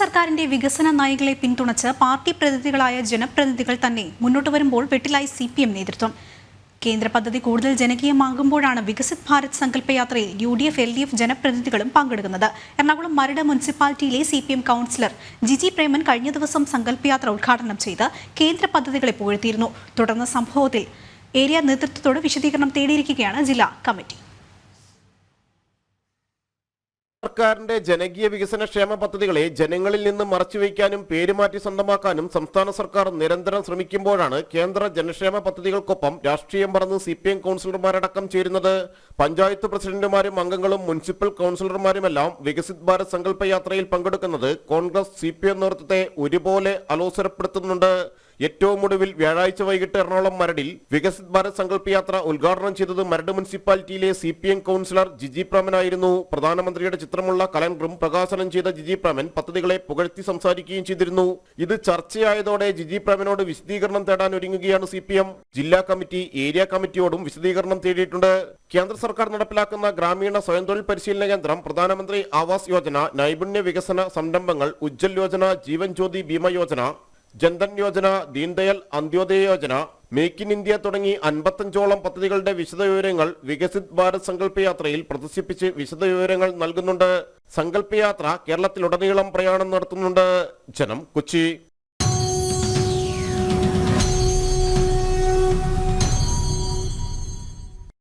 സർക്കാരിന്റെ വികസന നയങ്ങളെ പിന്തുണച്ച് പാർട്ടി പ്രതിനിധികളായ ജനപ്രതിനിധികൾ തന്നെ മുന്നോട്ട് വരുമ്പോൾ വെട്ടിലായി സി പി എം നേതൃത്വം. കേന്ദ്ര പദ്ധതി കൂടുതൽ ജനകീയമാകുമ്പോഴാണ് Viksit Bharat സങ്കല്പയാത്രയിൽ U D F L D F ജനപ്രതിനിധികളും പങ്കെടുക്കുന്നത്. എറണാകുളം മരട് മുനിസിപ്പാലിറ്റിയിലെ C P M councillor Jiji Preman കഴിഞ്ഞ ദിവസം സങ്കല്പയാത്ര ഉദ്ഘാടനം ചെയ്ത് കേന്ദ്ര പദ്ധതികളെ പുകഴ്ത്തിയിരുന്നു. തുടർന്ന് സംഭവത്തിൽ ഏരിയ നേതൃത്വത്തോട് വിശദീകരണം തേടിയിരിക്കുകയാണ് ജില്ലാ കമ്മിറ്റി. സർക്കാരിന്റെ ജനകീയ വികസന ക്ഷേമ പദ്ധതികളെ ജനങ്ങളിൽ നിന്ന് മറച്ചുവെക്കാനും പേരുമാറ്റി സ്വന്തമാക്കാനും സംസ്ഥാന സർക്കാർ നിരന്തരം ശ്രമിക്കുമ്പോഴാണ് കേന്ദ്ര ജനക്ഷേമ പദ്ധതികൾക്കൊപ്പം രാഷ്ട്രീയം പറന്ന് സി പി എം കൗൺസിലർമാരടക്കം ചേരുന്നത്. പഞ്ചായത്ത് പ്രസിഡന്റുമാരും അംഗങ്ങളും മുനിസിപ്പൽ കൗൺസിലർമാരുമെല്ലാം വികസിത് ഭാരത് സങ്കല്പ യാത്രയിൽ പങ്കെടുക്കുന്നത് കോൺഗ്രസ് സി പി എം നേതൃത്വത്തെ ഒരുപോലെ അലോസരപ്പെടുത്തുന്നുണ്ട്. ഏറ്റവും ഒടുവിൽ വ്യാഴാഴ്ച വൈകിട്ട് എറണാകുളം മരടിൽ വികസിത് ഭാരത് സങ്കല്പ യാത്ര ഉദ്ഘാടനം ചെയ്തത് മരട് മുനിസിപ്പാലിറ്റിയിലെ C P M councillor Jiji പ്രാമനായിരുന്നു. പ്രധാനമന്ത്രിയുടെ ചിത്രമുള്ള കലണ്ടറും പ്രകാശനം ചെയ്ത ജിജി പ്രാമൻ പദ്ധതികളെ പുകഴ്ത്തി സംസാരിക്കുകയും ചെയ്തിരുന്നു. ഇത് ചർച്ചയായതോടെ ജിജി പ്രാമനോട് വിശദീകരണം തേടാൻ ഒരുങ്ങുകയാണ് സി ജില്ലാ കമ്മിറ്റി ഏരിയ കമ്മിറ്റിയോടും വിശദീകരണം തേടിയിട്ടുണ്ട്. കേന്ദ്ര സർക്കാർ നടപ്പിലാക്കുന്ന ഗ്രാമീണ സ്വയം തൊഴിൽ പരിശീലന കേന്ദ്രം പ്രധാനമന്ത്രി ആവാസ് യോജന നൈപുണ്യ വികസന സംരംഭങ്ങൾ Ujjwal Yojana Jeevan Jyoti Bima Yojana Jan Dhan Yojana Deendayal Antyodaya Yojana make in India തുടങ്ങി അൻപത്തഞ്ചോളം പദ്ധതികളുടെ വിശദവിവരങ്ങൾ വികസിത് ഭാരത് സങ്കല്പ യാത്രയിൽ പ്രദർശിപ്പിച്ച് വിശദവിവരങ്ങൾ നൽകുന്നുണ്ട്. സങ്കല്പയാത്ര കേരളത്തിലുടനീളം പ്രയാണം നടത്തുന്നുണ്ട്. ജനം കൊച്ചി.